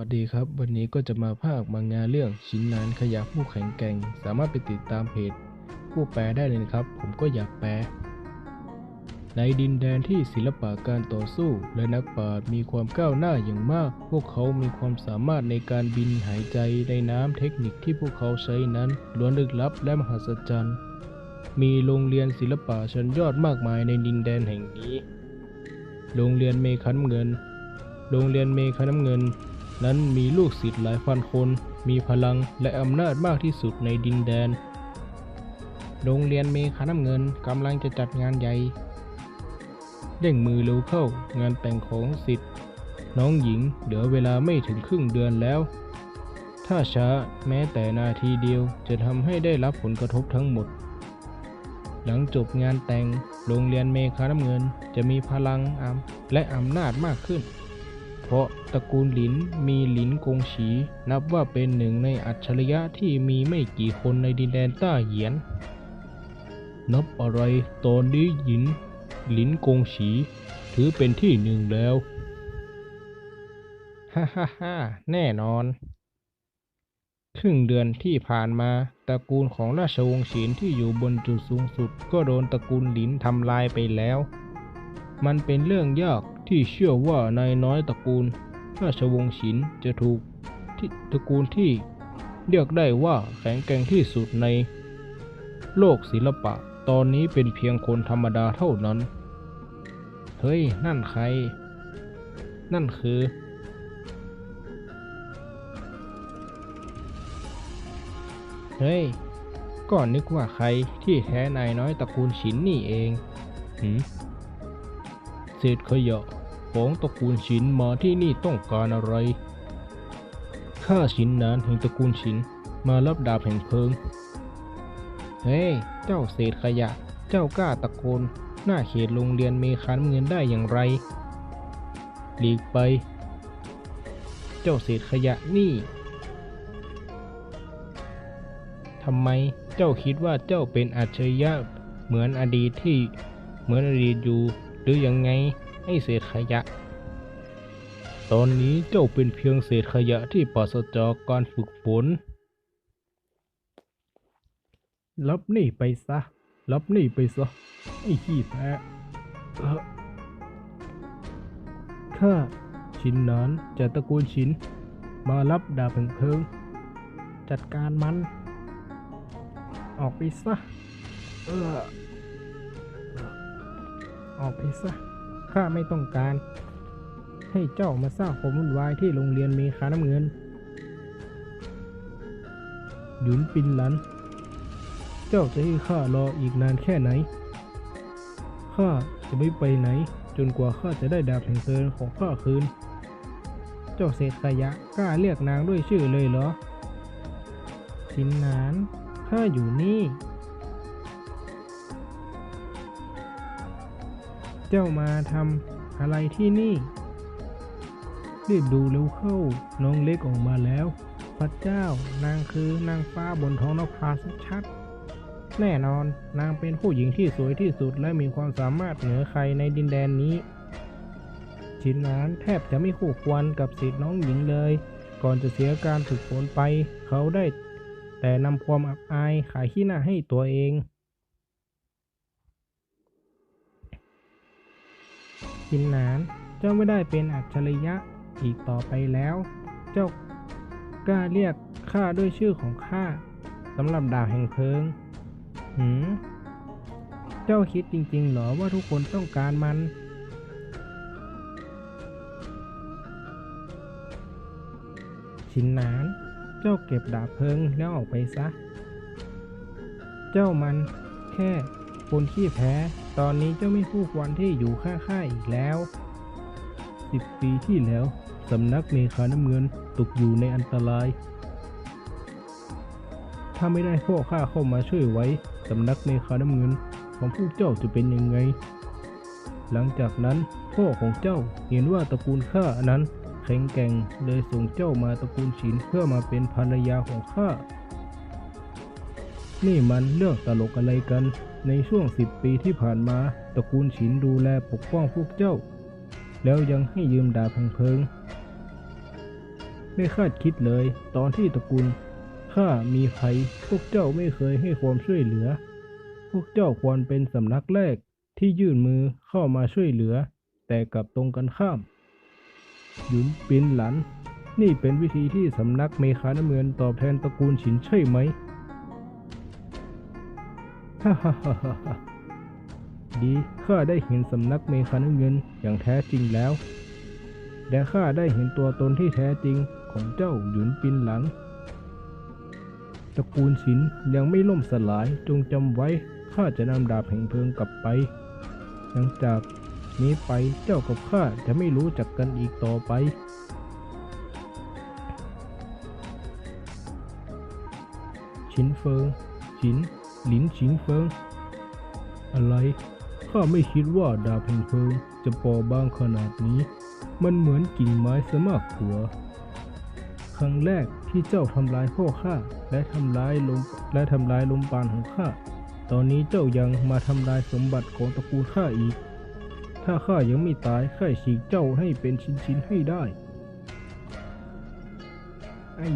วัสดีครับ วันนี้ก็จะมาภาคมังงะเรื่องชินนานขยะผู้แข็งแกร่ง สามารถไปติดตามเพจผู้แปลได้เลยนะครับ ผมก็อยากแปล ในดินแดนที่ศิลปะการต่อสู้ และนักปราชญ์มีความก้าวหน้าอย่างมาก พวกเขามีความสามารถในการบินหายใจในน้ำเทคนิคที่พวกเขาใช้นั้นล้วนลึกลับและมหัศจรรย์ มีโรงเรียนศิลปะชั้นยอดมากมายในดินแดนแห่งนี้ โรงเรียนเมคันำเงิน โรงเรียนเมคัน้ำเงิน นั้นมีลูกศิษย์หลายพันคน มีพลังและอำนาจมากที่สุดในดินแดน โรงเรียนเมคาน้ำเงินกำลังจะจัดงานใหญ่เร่งมือเร็วเข้างานแต่งของศิษย์น้องหญิงเหลือเวลาไม่ถึงครึ่งเดือนแล้ว ถ้าช้าแม้แต่นาทีเดียวจะทำให้ได้รับผลกระทบทั้งหมด หลังจบงานแต่งโรงเรียนเมคาน้ำเงินจะมีพลังอำและอำนาจมากขึ้น เพราะ ตระกูลหลินมีหลินกงฉี นับว่าเป็นหนึ่งในอัจฉริยะที่มีไม่กี่คนในดินแดนต้าเหยียน นับอะไรตอนนี้หยินหลินกงฉี ถือเป็นที่หนึ่งแล้ว ฮ่าฮ่าฮ่าแน่นอน ครึ่งเดือนที่ผ่านมาตระกูลของราชวงศ์ฉินที่อยู่บนจุดสูงสุด ก็โดนตระกูลหลินทำลายไปแล้ว มันเป็นเรื่องยากที่เชื่อว่านายน้อยตระกูล ราชวงศ์ฉินจะถูกที่ตระกูลที่เรียกได้ว่าแข็งแกร่งที่สุดในโลกศิลปะ ตอนนี้เป็นเพียงคนธรรมดาเท่านั้น เฮ้ย นั่นใคร นั่นคือ เฮ้ย ก็นึกว่าใครที่แท้นายน้อยตระกูลฉินนี่เองหืมเศษขยะ ของตระกูลฉินมาที่นี่ต้องการอะไร ข้าฉินนานแห่งตระกูลฉินมารับดาบแห่งเพิง เฮ้ย เจ้าเศษขยะ เจ้ากล้าตะโกน หน้าเขตโรงเรียนเมคานเงินได้อย่างไร หลีกไป เจ้าเศษขยะนี่ทำไมเจ้าคิดว่าเจ้าเป็นอัจฉริยะเหมือนอดีตที่เหมือนอดีตอยู่หรือยังไง ไอ้เศษขยะ ตอนนี้เจ้าเป็นเพียงเศษขยะที่ปราศจากการฝึกฝน รับนี่ไปซะ รับนี่ไปซะ ไอ้ขี้แพ้เอ่อข้าชินนานจากตระกูลชิน มารับดาบแห่งเพลิง จัดการมัน ออกไปซะ เออออกไปซะ ข้าไม่ต้องการ ให้เจ้ามาสร้างความวุ่นวายที่โรงเรียนเมคาน้ำเงิน หยุนปินหลัน เจ้าจะให้ข้ารออีกนานแค่ไหน ข้าจะไม่ไปไหน จนกว่าข้าจะได้ดาบแห่งเพลิงของข้าคืน เจ้าเศษขยะกล้าเรียกนางด้วยชื่อเลยเหรอชินนานข้าอยู่นี่ เจ้ามาทำอะไรที่นี่ รีบดูเร็วเข้า น้องเล็กออกมาแล้ว พระเจ้านางคือนางฟ้าบนท้องนภาชัดแน่นอนนางเป็นผู้หญิงที่สวยที่สุดและมีความสามารถเหนือใครในดินแดนนี้ ชินนานแทบจะไม่คู่ควรกับสิทธิ์น้องหญิงเลย ก่อนจะเสียการฝึกฝนไป เขาได้ แต่นำความอับอายขายขี้หน้าให้ตัวเอง ชินหนาน เจ้าไม่ได้เป็นอัจฉริยะอีกต่อไปแล้ว เจ้ากล้าเรียกข้าด้วยชื่อของข้าสำหรับดาบแห่งเพลิง หืม เจ้าคิดจริงๆเหรอว่าทุกคนต้องการมัน ชินหนาน เจ้าเก็บดาบเพลิงแล้วออกไปซะ เจ้ามันแค่คนขี้แพ้ ตอนนี้เจ้าไม่คู่ควรที่อยู่ข้างข้าอีกแล้วสิบปีที่แล้วสำนักเมคาน้ำเงินตกอยู่ในอันตราย ถ้าไม่ได้พ่อข้าเข้ามาช่วยไว้สำนักเมคาน้ำเงินของพวกเจ้าจะเป็นยังไง หลังจากนั้นพ่อของเจ้าเห็นว่าตระกูลข้านั้นแข็งแกร่งเลยส่งเจ้ามาตระกูลฉินเพื่อมาเป็นภรรยาของข้า นี่มันเรื่องตลกอะไรกัน ในช่วงสิบปีที่ผ่านมาตระกูลฉินดูแลปกป้องพวกเจ้า แล้วยังให้ยืมดาบแห่งเพลิง ไม่คาดคิดเลย ตอนที่ตระกูลข้ามีภัยพวกเจ้าไม่เคยให้ความช่วยเหลือ พวกเจ้าควรเป็นสำนักแรกที่ยื่นมือเข้ามาช่วยเหลือ แต่กลับตรงกันข้าม หยุนปินหลัน นี่เป็นวิธีที่สำนักเมคาน้ำเงินตอบแทนตระกูลฉินใช่ไหม ฮ่าฮ่าฮ่าฮ่าดีข้าได้เห็นสำนักเมคาน้ำเงินอย่างแท้จริงแล้ว และข้าได้เห็นตัวตนที่แท้จริงของเจ้าหยุนปินหลัง ตระกูลฉินยังไม่ล่มสลายจงจำไว้ข้าจะนำดาบแห่งเพลิงกลับไป หลังจากนี้ไปเจ้ากับข้าจะไม่รู้จักกันอีกต่อไปชินเฟิงชิน หลินชินเฟิง อะไร ข้าไม่คิดว่าดาบแห่งเพลิงจะปอบางขนาดนี้ มันเหมือนกิ่งไม้ซะมากกว่าครั้งแรกที่เจ้าทำลายพ่อข้าและทำลายลมและทำลายลมปานของข้า ตอนนี้เจ้ายังมาทำลายสมบัติของตระกูลข้าอีก ถ้าข้ายังไม่ตายข้าฉีกเจ้าให้เป็นชิ้นๆให้ได้ไอ้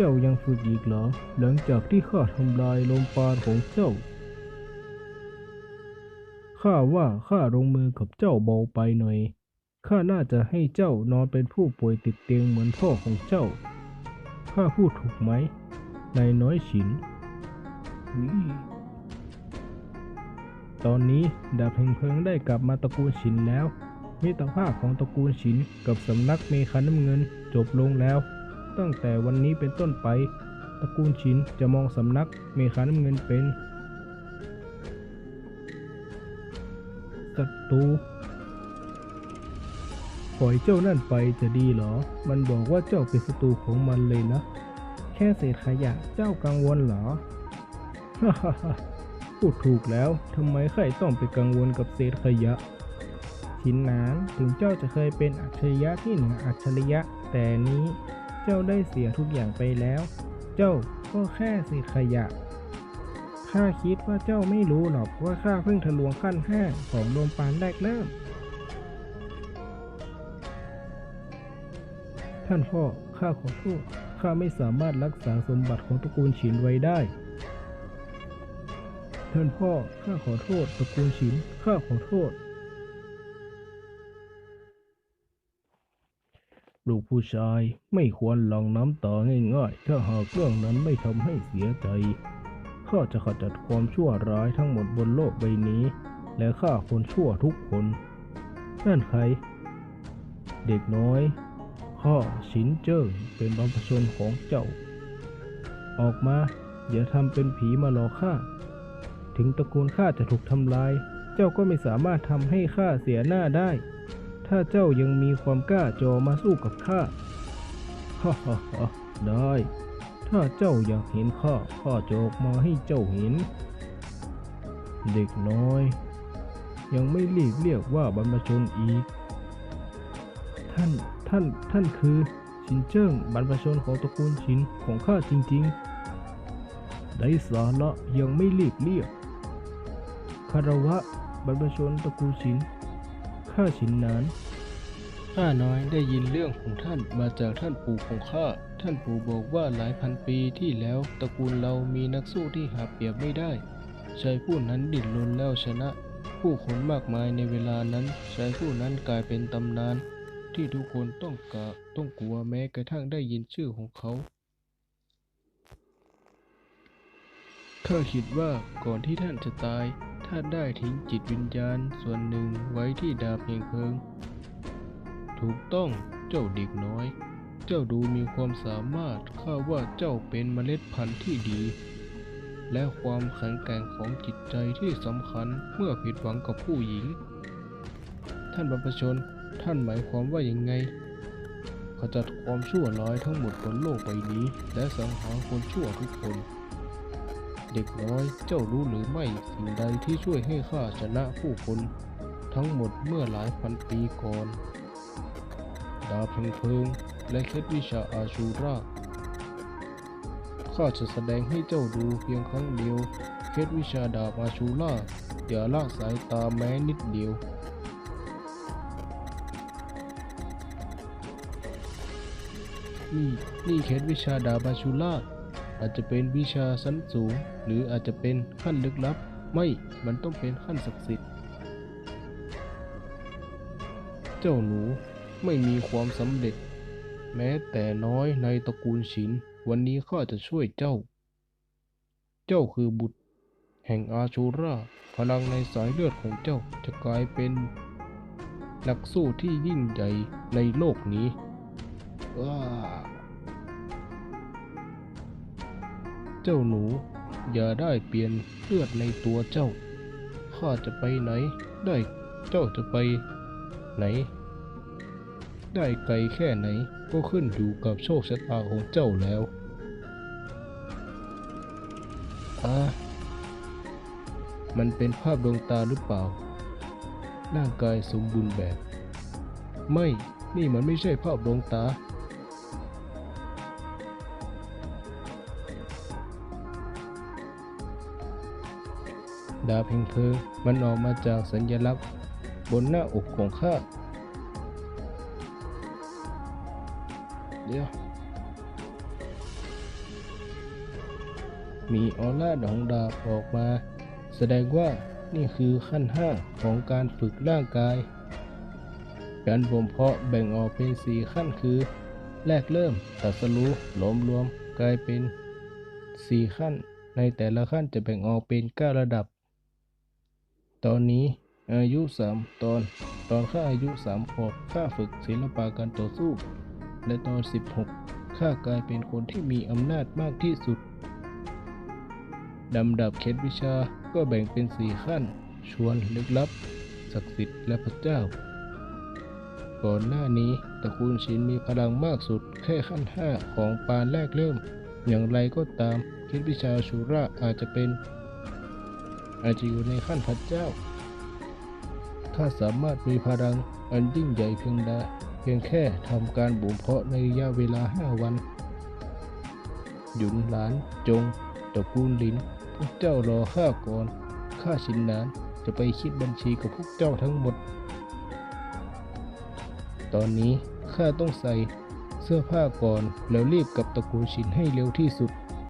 จ้ายังฝึกอีกเหรอ หลังจากที่ข้าทำลายลมปราณของเจ้า ข้าว่าข้าลงมือกับเจ้าเบาไปหน่อย ข้าน่าจะให้เจ้านอนเป็นผู้ป่วยติดเตียงเหมือนพ่อของเจ้า ข้าพูดถูกไหม นายน้อยฉินอุ๊ยตอนนี้ดาบแห่งเพลิงได้กลับมาตระกูลฉินแล้ว มิตรภาพของตระกูลฉินกับสำนักเมคาน้ำเงินจบลงแล้ว ตั้งแต่วันนี้เป็นต้นไป ตระกูลฉินจะมองสำนักเมคาน้ำเงินเป็นศัตรูปล่อยเจ้านั่นไปจะดีหรอ มันบอกว่าเจ้าเป็นศัตรูของมันเลยนะ แค่เศษขยะเจ้ากังวลหรอฮ่าฮ่าพูดถูกแล้วทำไมใครต้องไปกังวลกับเศษขยะ ชินนานถึงเจ้าจะเคยเป็นอัจฉริยะที่เหนืออัจฉริยะแต่นี้ เจ้าได้เสียทุกอย่างไปแล้ว เจ้าก็แค่เศษขยะ ข้าคิดว่าเจ้าไม่รู้หรอกว่าข้าเพิ่งทะลวงขั้นห้าของลมปานแรกเริ่ม ท่านพ่อ ข้าขอโทษ ข้าไม่สามารถรักษาสมบัติของตระกูลฉินไว้ได้ ท่านพ่อ ข้าขอโทษตระกูลฉิน ข้าขอโทษ ลูกผู้ชายไม่ควรลั่งน้ำตาง่ายๆ ถ้าหากเรื่องนั้นไม่ทำให้เสียใจ ข้าจะขจัดความชั่วร้ายทั้งหมดบนโลกใบนี้ และฆ่าคนชั่วทุกคน นั่นใคร เด็กน้อยข้าชินเจิ้งเป็นบรรพชนของเจ้า ออกมาอย่าทำเป็นผีมาหลอกข้า ถึงตระกูลข้าจะถูกทำลาย เจ้าก็ไม่สามารถทำให้ข้าเสียหน้าได้ ถ้าเจ้ายังมีความกล้าจอมาสู้กับข้า ฮ่าฮ่าฮ่าได้ ถ้าเจ้าอยากเห็นข้า ข้าจะออกมาให้เจ้าเห็น เด็กน้อย ยังไม่รีบเรียกว่าบรรพชนอีก ท่าน ท่าน ท่านคือ ชินเจิ้งบรรพชนของตระกูลชินของข้าจริง ๆ ได้สาระยังไม่รีบเรียกคารวะบรรพชนตระกูลชิน ข้าชินนานข้าน้อยได้ยินเรื่องของท่านมาจากท่านปู่ของข้า ท่านปู่บอกว่าหลายพันปีที่แล้วตระกูลเรามีนักสู้ที่หาเปรียบไม่ได้ชายผู้นั้นดิ้นรนแล้วชนะ ผู้คนมากมายในเวลานั้นชายผู้นั้นกลายเป็นตำนาน ที่ทุกคนต้องกะต้องกลัวแม้กระทั่งได้ยินชื่อของเขาข้าคิดว่าก่อนที่ท่านจะตาย ท่านได้ทิ้งจิตวิญญาณส่วนหนึ่งไว้ที่ดาบแห่งเพลิง ถูกต้องเจ้าเด็กน้อย เจ้าดูมีความสามารถข้าว่าเจ้าเป็นเมล็ดพันธุ์ที่ดี และความแข็งแกร่งของจิตใจที่สำคัญเมื่อผิดหวังกับผู้หญิง ท่านบรรพชนท่านหมายความว่าอย่างไงขจัดความชั่วร้ายทั้งหมดบนโลกใบนี้ และสังหารคนชั่วทุกคน เด็กน้อย เจ้ารู้หรือไม่สิ่งใดที่ช่วยให้ข้าชนะผู้คน ทั้งหมดเมื่อหลายพันปีก่อน ดาบแห่งเพิง และเคล็ดวิชาอาชูราข้าจะแสดงให้เจ้าดูเพียงครั้งเดียว เคล็ดวิชาดาบอาชูราอย่าละสายตาแม้นิดเดียวนี่นี่เคล็ดวิชาดาบาชูล่า อาจจะเป็นวิชาชั้นสูง หรืออาจจะเป็นขั้นลึกลับ ไม่มันต้องเป็นขั้นศักดิ์สิทธิ์ เจ้าหนูไม่มีความสำเร็จ แม้แต่น้อยในตระกูลฉิน วันนี้ข้าจะช่วยเจ้า เจ้าคือบุตร แห่งอาชูราพลังในสายเลือดของเจ้าจะกลายเป็นนักสู้ที่ยิ่งใหญ่ในโลกนี้ว้า เจ้าหนู อย่าได้เปลี่ยนเลือดในตัวเจ้า ข้าจะไปไหน ได้เจ้าจะไปไหน ได้ไกลแค่ไหนก็ขึ้นอยู่กับโชคชะตาของเจ้าแล้วอามันเป็นภาพดวงตาหรือเปล่า ร่างกายสมบูรณ์แบบ ไม่ นี่มันไม่ใช่ภาพดวงตา ดาบแห่งเพลิงมันออกมาจากสัญลักษณ์ บนหน้าอกของข้า เดี๋ยว มีออร่าของดาบออกมา แสดงว่านี่คือขั้นห้าของการฝึกร่างกาย การบ่มเพาะแบ่งออกเป็นสี่ขั้นคือ แรกเริ่มตรัสรู้หลอมรวมกลายเป็นสี่ขั้น ในแต่ละขั้นจะแบ่งออกเป็นเก้าระดับ ตอนนี้อายุสามตอน ตอนข้าอายุสามขวบข้าฝึกศิลปะการต่อสู้ และตอนสิบหกข้ากลายเป็นคนที่มีอำนาจมากที่สุดลำดับเคล็ดวิชาก็แบ่งเป็นสี่ขั้น ชวนลึกลับ ศักดิ์สิทธิ์และพระเจ้า ก่อนหน้านี้ตระกูลชินมีพลังมากสุดแค่ขั้นห้าของปานแรกเริ่ม อย่างไรก็ตามเคล็ดวิชาชูราอาจจะเป็น อาจจะอยู่ในขั้นพระเจ้า ถ้าสามารถมีพลังอันยิ่งใหญ่เพียงใดเพียงแค่ทำการบ่มเพาะในระยะเวลาห้าวัน หยุนหลานจงตระกูลลินพวกเจ้ารอข้าก่อนข้าชินนานจะไปคิดบัญชีกับพวกเจ้าทั้งหมด ตอนนี้ข้าต้องใส่เสื้อผ้าก่อนแล้วรีบกับตระกูลชินให้เร็วที่สุด